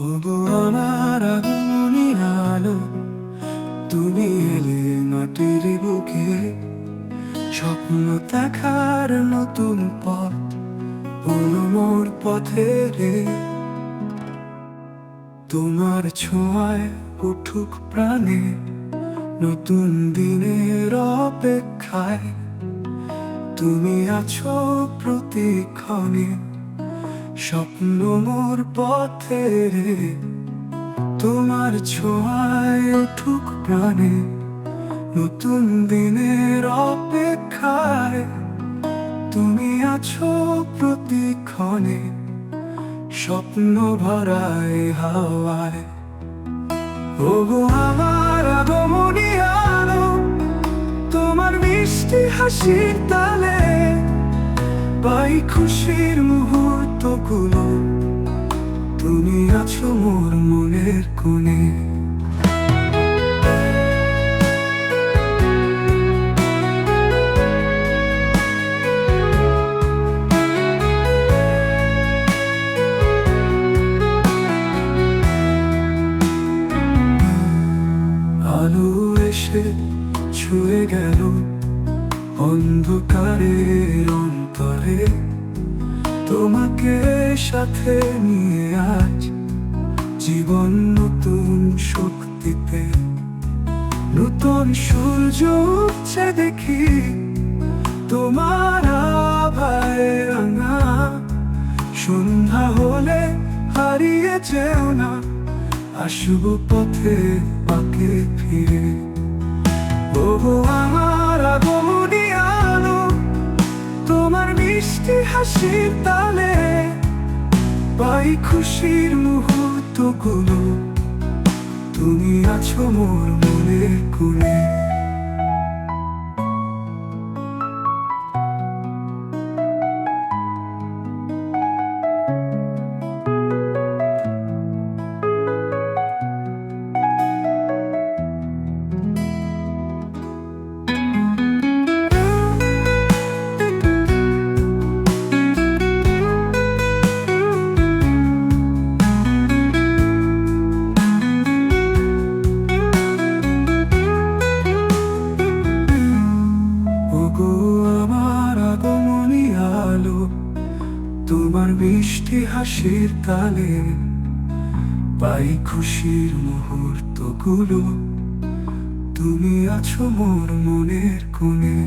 ওগো আমার আগমনী আলো, তুমি এলে মাটির বুকে। স্বপ্ন দেখার নতুন পথ হলো মোর পথে রে। তোমার ছোঁয়ায় উঠুক প্রাণে, নতুন দিনের অপেক্ষায়। তুমি আছো প্রতিক্ষণে। স্বপ্ন মোর পথে তোমার ছোঁয়ায় উঠুক প্রাণে, নতুন দিনের অপেক্ষায় তুমি আছো প্রতিক্ষণে, স্বপ্ন ভরায় হাওয়ায়। ওগো আমার আগমনী আলো, তোমার মিষ্টি হাসির পাই খুশির মুহূর্তগুলো। তুমি আছো মোর মনের কোণে। আলো এসে ছুঁয়ে গেল অন্ধকারের অন্তরে তোমাকে সাথে নিয়ে আজ জীবন নতুন শক্তিতে। নতুন সূর্য উঠছে দেখি তোমার আভায় রাঙা। সন্ধ্যা হলে হারিয়ে যেও না, আসব পথে পাকে ফিরে। ওগো আমার হাসির তালে পাই খুশির মুহূর্ত মুহূর্তগুলো। তুমি আছো মোর তোমার মিষ্টি হাসির তালে পাই খুশির মুহূর্তগুলো। তুমি আছো মোর মনের কোণে।